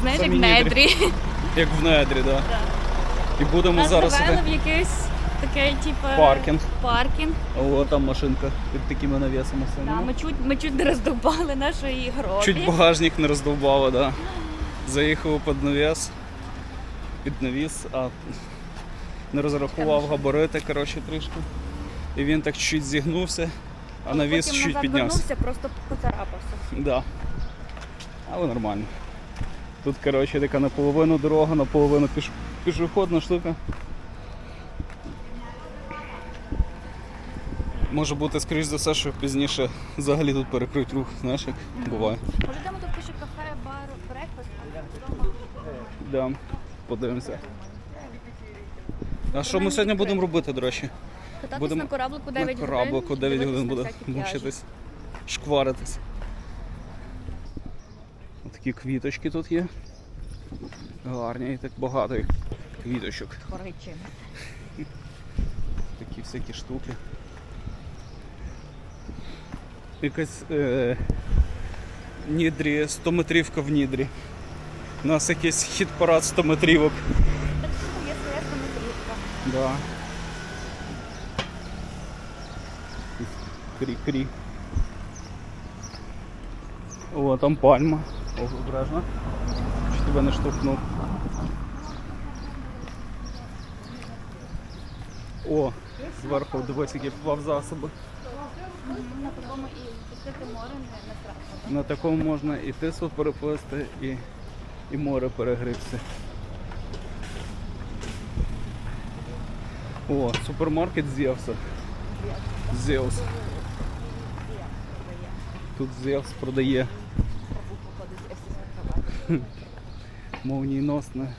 знаєш, Самі як нідрі. недрі. як в Недрі, да. І будемо Нас зараз завели іти. в якийсь такий, типу, Паркінг. паркінг. О, там машинка під такими навісами Да, ми, чуть, ми чуть не роздовбали нашої гробі. Чуть багажник не роздовбало, да. Заїхав під навіс, під навіс, а не розрахував габарити, коротше, трішки. І він так чуть зігнувся, а навіс Потім чуть назад піднявся. вернувся, просто поцарапався. Да. Але нормально. Тут, коротше, така наполовину дорога, наполовину піш... пішохідна штука. Може бути, скоріш за все, що пізніше взагалі тут перекрить рух, знаєш, як буває. Може, йдемо тут пише кафе, бар, брекфаст, а. Да. Подивимося. А що ми сьогодні будемо робити, до речі? Кататись Будемо на кораблику На 9 годин. кораблику 9 годин буде мучитись, шкваритись. Такі квіточки тут є. Гарні, і так багато їх квіточок. Горичі. Такі всякі штуки. Якась е, Нідрі, 100-метрівка в Нідрі. У нас якийсь хіт-парад 100 метрівок. Так що є своя самотрівка. Да. Крі-крі. О, там пальма. Обережно. Чи тебе не штовхнув. О, зверху дивись, які плавзасоби. На такому і пустити море не, страшно. На такому можна і тису переплисти, і, і море перегрибся. О, супермаркет Зевса. Зевс. Тут Зевс продає Походить з всі молнієносне.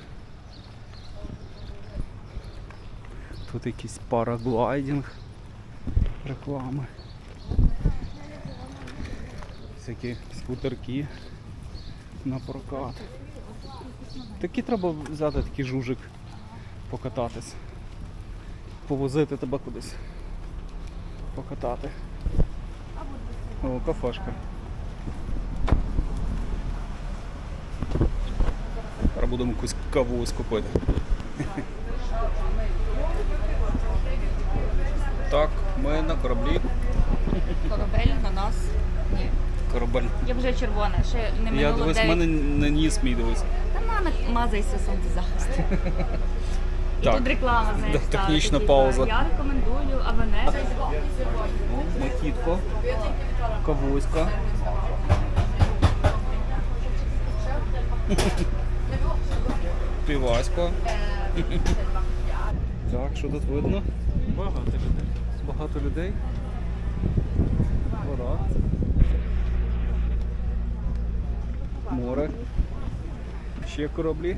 Тут якийсь параглайдинг реклами. Всякі скутерки на прокат. Такі треба взяти такий жужик, покататись. Повозити тебе кудись. Покатати. О, кафешка. Зараз будемо якусь каву купити. Так, ми на кораблі. Корабель на нас. Ні. Корабель. Я вже червона, ще не Я минуло дивись, в мене на ніс мій дивись. Та мама мазайся сонцезахист. І Так. тут реклама з нею Да, технічна пауза. Я рекомендую Авенес. О, Макітко, кавуська. Півасько. Так, що тут видно? Багато людей. Багато людей. Вода. Море. Ще кораблі.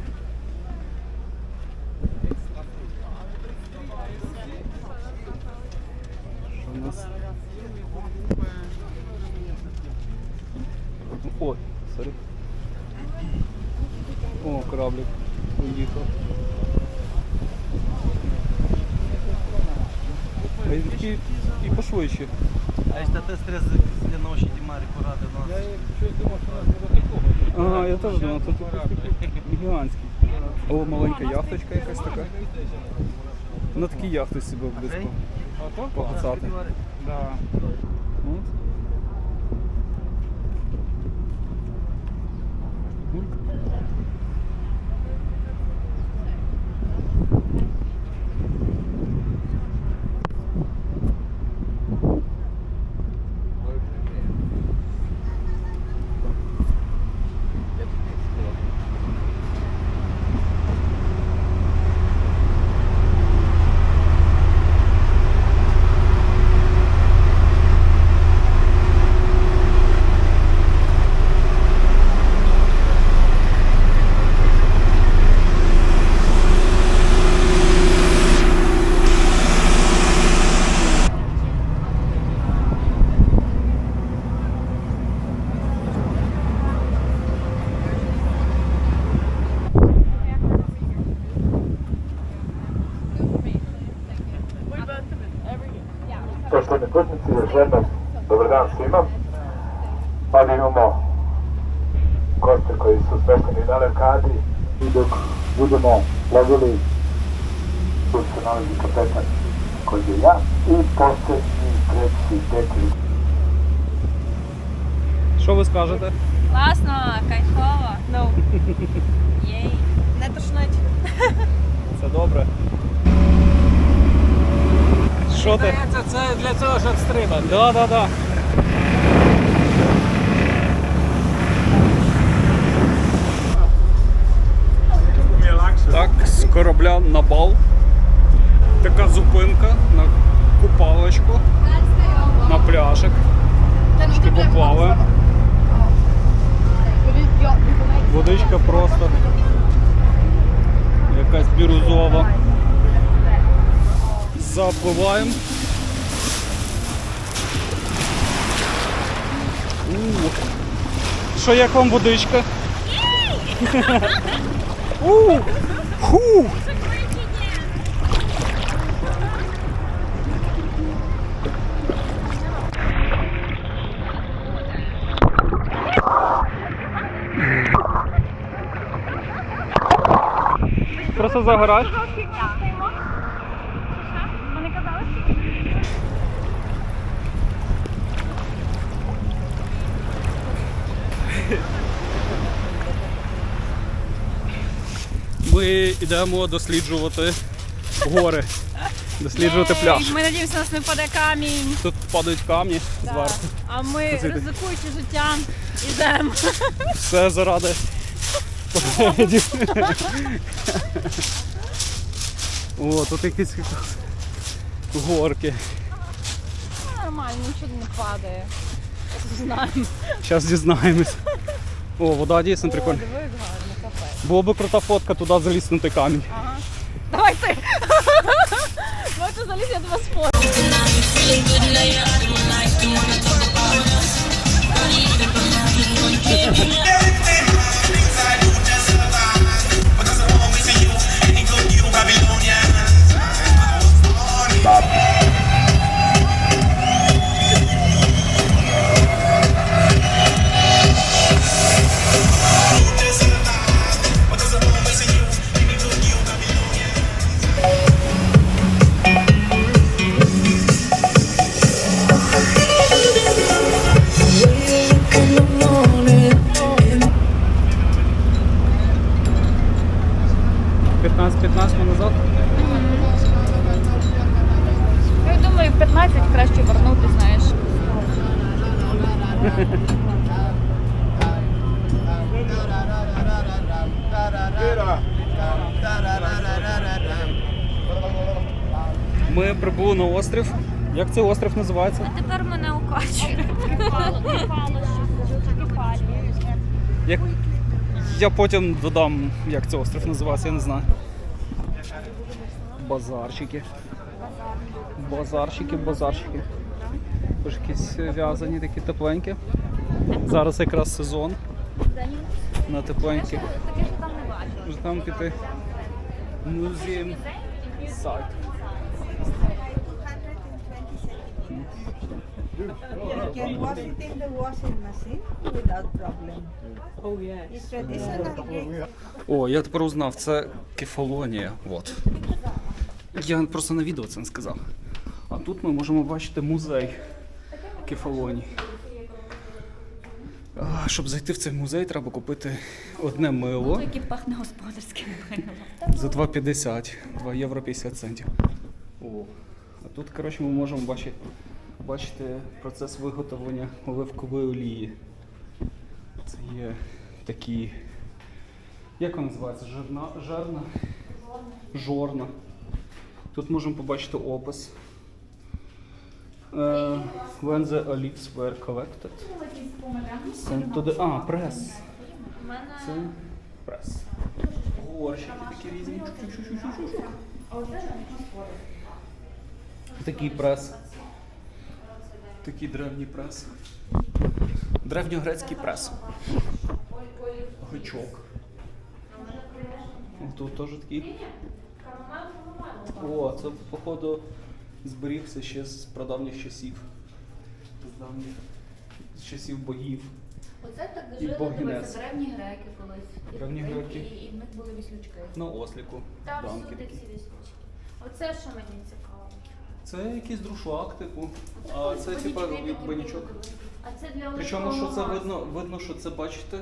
Що у нас? Ой, сорі. О, кораблик. Уїхав. А він такий і пошвидше. А якщо те стрес для ночі Дімарі поради нас. Я щось думав, що нас curada такого. Ага, я теж думав, тут гігантський. О, маленька яхточка якась така. На такій яхті себе близько. Погасати. Да. От. Ovdje imamo goste koji su smešteni na Lekadi i dok budemo lovili tu se nalazi kapetan koji je ja i posljednji treći dečki Що ви скажете? Класно, кайфово. Ну. Єй. Не тошнить. Це добре. Що ти? Це, це для цього, щоб стрибати. Да, да, да. Так, з корабля на бал. Така зупинка на купалочку, на пляжик. Трошки поплаваємо. Водичка просто якась бірузова. Запливаємо. Що як вам водичка? Ху. Просто загораєш? Вони Ми йдемо досліджувати гори, досліджувати пляж. Ми надіємося, нас не впаде камінь. Тут падають камні зверху. А ми, Звідти. ризикуючи життям, йдемо. Все заради. О, тут якісь горки. Нормально, нічого не падає. Знаємо. Зараз дізнаємось. О, вода дійсно прикольна. Диви, як гарно. Було би крута фотка туди заліснути камінь. Ага. Давай ти. Давай ти залізь, я тебе сфоткаю. – 15-15 острів називається? Тепер мене укачує. Як... Я потім додам, як цей острів називається, я не знаю. Базарчики. Базарчики, базарчики. Тож якісь в'язані такі тепленькі. Зараз якраз сезон на тепленькі. Таке ж там не бачила. Може там піти музеєм сайт. You can wash it in the washing machine without problem. Oh yes. It's traditional Greek О, я тепер узнав, це кефалонія. От. Я просто на відео це не сказав. А тут ми можемо бачити музей кефалонії. А, Щоб зайти в цей музей, треба купити одне мило Який пахне господарським милом. за 2,50, 2 євро 50 центів. О. А тут, коротше, ми можемо бачити, бачити процес виготовлення оливкової олії. Це є такі. Як вона називається? Жирна, жерна? Жорна. Тут можемо побачити опис. Е, when the olives were collected. Sent to the... А, прес. Це прес. Горщики такі різні. Такий прес. Такий древній прес. Древньогрецький прес. Гачок. Тут теж такий. О, це походу зберігся ще з прадавніх часів. З давніх з часів богів. Оце так жили, дивися, древні греки колись. Древні греки. І, і в них були віслючки. На осліку. Там всюди ці віслючки. Оце що мені цікаво. Це якийсь друшлак, типу. А це типа від були. А це для Причому, що це видно, видно, що це, бачите,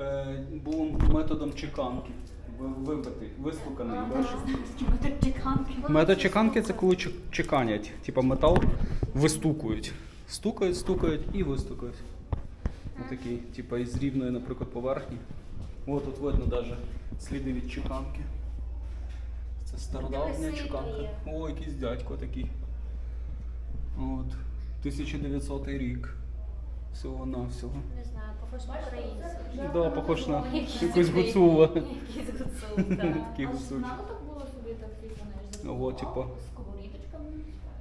е, було методом чеканки. Ви- Вибитий, вистуканий, бачиш? Метод чеканки. Це коли чек- чеканять. Типа метал вистукують. Стукають, стукають і вистукають. Отакий, типа із рівної, наприклад, поверхні. О, тут видно навіть сліди від чеканки. Це стародавня чеканка. є. О, якийсь дядько такий. От. 1900 рік. Всього навсього. Не знаю, похож на українців. Да, похож на якусь гуцула. Якийсь гуцул, так. Такий А гуцульчик. знало так було собі так типу, знаєш, Ну, типу. з сковорідочками.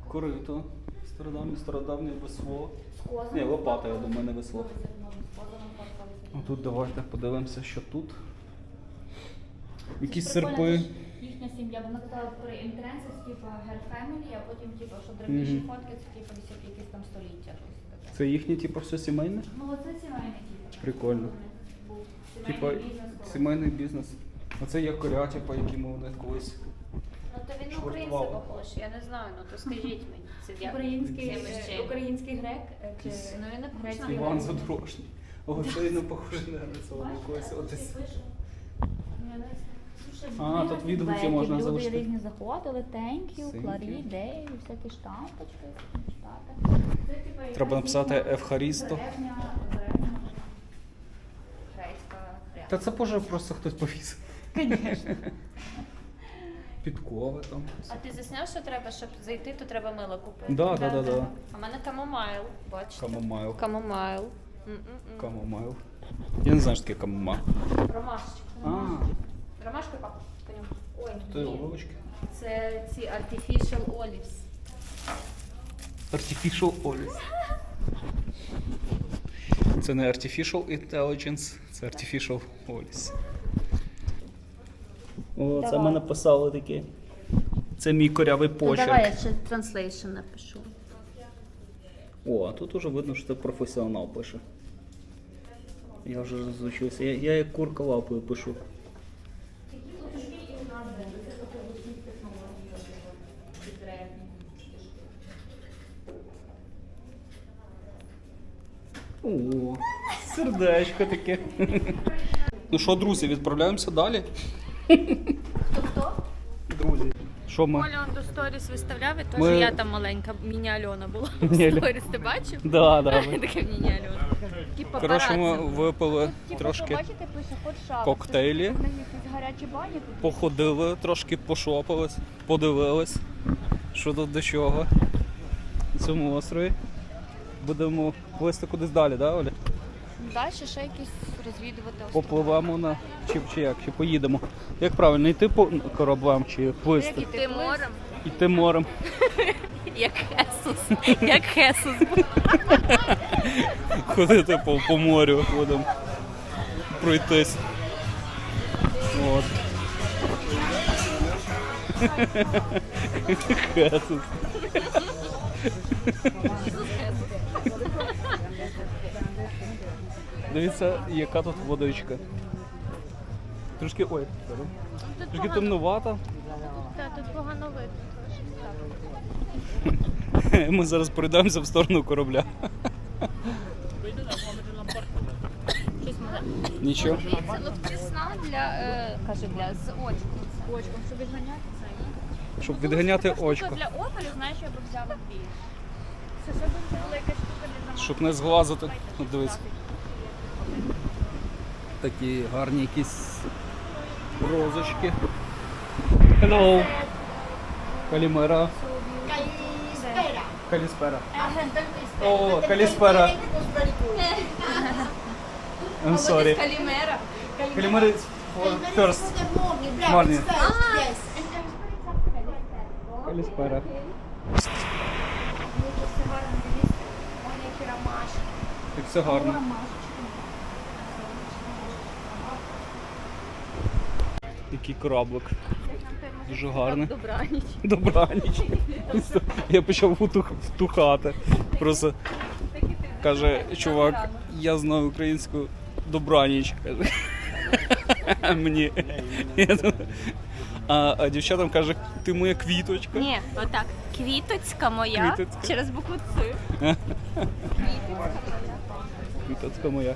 Корито. Стародавнє, стародавнє весло. Ні, лопата, я думаю, не весло. Ну тут давайте подивимося, що тут. Якісь серпи. Це Їхня сім'я, вона казала при інтернесах, типу, Her Family, а потім, типу, що древніші Мгм. фотки, це типу десят якісь там століття. щось таке. Це їхнє, типу, все сімейне? Ну, оце сімейний, типу. Прикольно. Був Типа сімейний бізнес. сімейний бізнес. Оце є коря, типу, які ми вони колись. Ну то він на похож, я не знаю, ну то скажіть мені. Це як Український, з е, чим? український грек е, чи Якийсь Ну він не похож грецький на Іван. Задорожній. О, це і не похоже на цього якогось. Отець. А, тут відгуки можна Люди залишити. різні заходили, thank you, Thank Кларі, you. Деї, всякі штампочки, читати. Це, типу, якась Треба написати їхня Евхарісто. древня- древня грецька Та це може просто хтось повісив. Звісно. Підкови там. А ти засняв, що треба, щоб зайти, то треба мило купити. Да, да, да, да. А в мене камомайл, бачите? Камомайл. Камомайл. М-м-м. Камомайл. Я не знаю, що таке камомайл. Ромашечка. А, Ромашка пахне. Ой, ні. Це ці artificial olives. Artificial Olive. Це не Artificial Intelligence, це Artificial Olive. О, це ми написали таке. Це мій корявий Ну, почерк. давай я ще translation напишу. О, а тут уже видно, що це професіонал пише. Я вже розучився. Я, я як курка лапою пишу. О, сердечко таке. Ну що, друзі, відправляємося далі. Хто? Друзі. Що ми? Коля он до сторіс виставляв, і теж Ми- я там маленька міні-Альона була в Міні-Альона. сторіс, ти бачив? Да, да. ви- Така міні-Альона. Типа Коротше, ми парад. випили трошки Бачите, пише коктейлі, У якісь гарячі бані тут. походили, трошки пошопились, подивились, що тут до чого. На цьому острові. Будемо плисти кудись далі, да, Оля? Далі ще якісь розвідувати острова. Попливемо на чи, чи як, чи поїдемо. Як правильно, йти по кораблям чи плисти? Іти морем, Йти морем. як Хесус. Як Хесус. Ходити по, по морю будемо пройтись. От. Хесус. Дивіться, яка тут водичка. Трошки ой, трошки темнувата. Так, тут погано видно. Ми зараз пройдемося в сторону корабля. Нічого. Дивіться, ну вчесна для, е, каже, для з очком. З очком, щоб відганяти це. Щоб відганяти очко. Для опелю, знаєш, я б взяла дві. Це б взяла якась штука для замовлення. Щоб не зглазити. От дивись. Такі гарні якісь розочки. Hello. Калімера. Каліспера. О, каліспера. I'm sorry. Калімера. Калімера is for first morning. Каліспера. Так все гарно. Який кораблик. дуже гарне. Добраніч. Добраніч. Я почав втухати. Просто каже, чувак, я знаю українську добраніч. Мені. А, а дівчатам каже, ти моя квіточка. Ні, отак. Квіточка моя Квіточка. через букву Ц. Квіточка моя.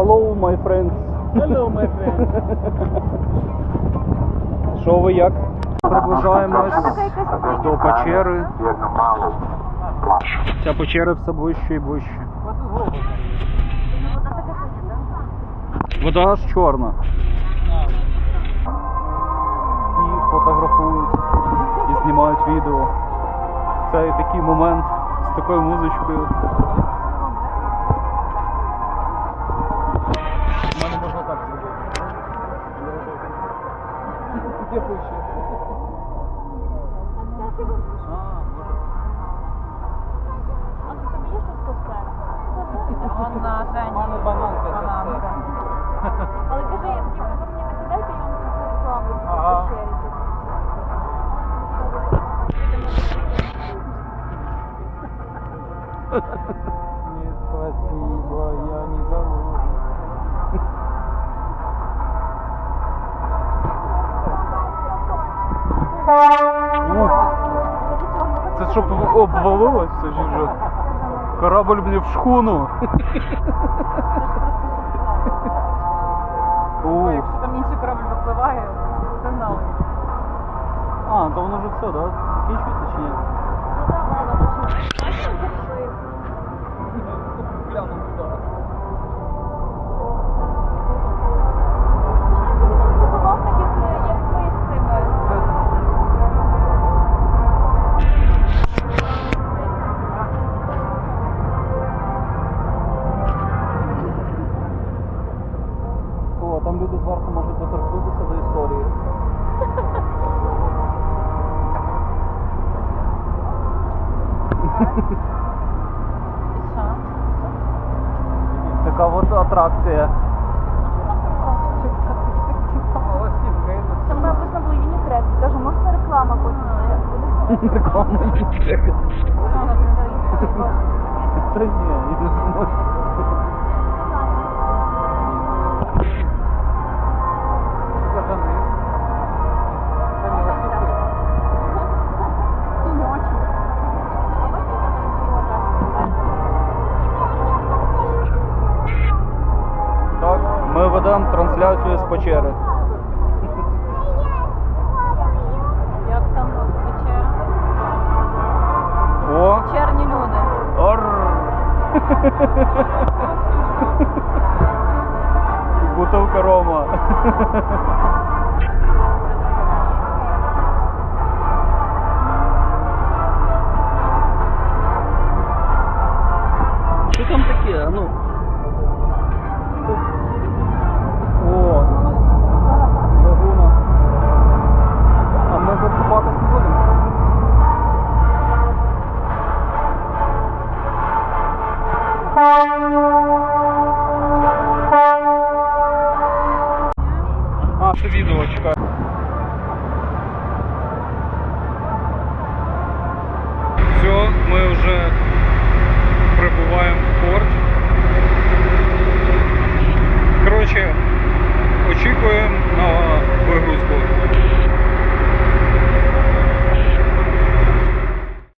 Hello, my friends. Hello, my friends. Що ви як? Приближаємось до печери. Ця все ближче і ближче. Вода аж чорна. Всі фотографують і знімають відео. Це такий момент з такою музичкою. Нет, спасибо, я не голодный. Це щоб обвалилось все чи? Корабль мені в шхуну. Ух. Якщо там інший корабль випливає, сигнал. А, то воно вже все, да? Закінчується чи ні? Трансляцію